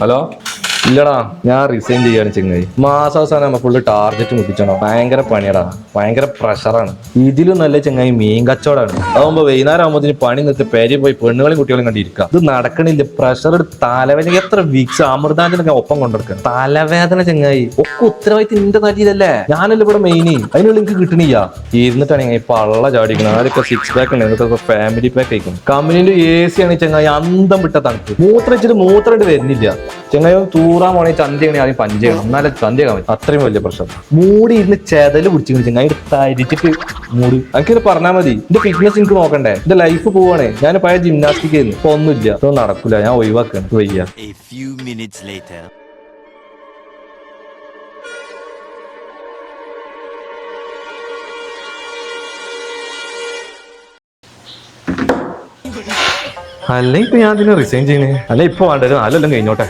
Alors ഇല്ലടാ ഞാൻ resign ചെയ്യാണ് ചെങ്ങായി. മാസാവസാനം നമ്മ ഫുള്ള് ടാർഗറ്റ് മുട്ടിച്ചണം. ഭയങ്കര പണിയടാ. ഭയങ്കര പ്രഷറാണ് ഇതിലും നല്ല ചെങ്ങായി മീൻ കച്ചവടമാണ് അതാകുമ്പോ വൈകുന്നേരം ആകുമ്പോൾ പണി നിർത്തി പേര് പോയി പെണ്ണുകളും കുട്ടികളും കണ്ടിരിക്കുക ഇത് നടക്കണില്ല. പ്രഷർ തലവേദന. എത്ര വിക്സ് അമൃതാന്റെ ഒപ്പം കൊണ്ടെടുക്കുക തലവേദന ചെങ്ങായി. ഒക്കെ ഉത്തരവാദിത്തം നിന്റെ നല്ലതല്ലേ ഞാനല്ലേ ഇവിടെ മെയിന് അതിനുള്ള എനിക്ക് കിട്ടണില്ല. ഇരുന്നിട്ടാണ് ഈ പള്ള ചാടിക്കണം അതൊക്കെ സിക്സ് പാക്ക് ഉണ്ട്? ഇതൊക്കെ ഫാമിലി പാക്ക് ആയിരിക്കും. കമ്പനിന്റെ എ സി ആണ് ചെങ്ങായി. അന്തം വിട്ട തണുപ്പ്. മൂത്രം വെച്ചിട്ട് മൂത്രം വരുന്നില്ല. ചെങ്ങായി ഒന്ന് തൂറാൻ പോണേ ചന്തയാണ് ആദ്യം പഞ്ച് ചെയ്യണം. എന്നാലേ ചന്തി പറ്റും. അത്രയും വലിയ പ്രശ്നം. മൂടി ഇരുന്ന് ചെതൽ പിടിച്ചു ചെങ്ങായി അതിന് തരിച്ചിട്ട് മൂടി. എനിക്കിത് പറഞ്ഞാൽ മതി. എന്റെ ഫിറ്റ്നസ് എനിക്ക് നോക്കണ്ടേ? എന്റെ ലൈഫ് പോവാണേ. ഞാൻ പഴയ ജിംനാസ്റ്റിക് ചെയ്യുന്നു ഇപ്പൊ ഒന്നുമില്ല. ഇതൊന്നും നടക്കൂല. ഞാൻ ഒഴിവാക്കാണ്. വയ്യ. അല്ലെ ഇപ്പൊ ഞാൻ അതിനെ റിസൈൻ ചെയ്യണേ. അല്ല ഇപ്പൊ വേണ്ടത്. നാലെല്ലാം കഴിഞ്ഞോട്ടെ.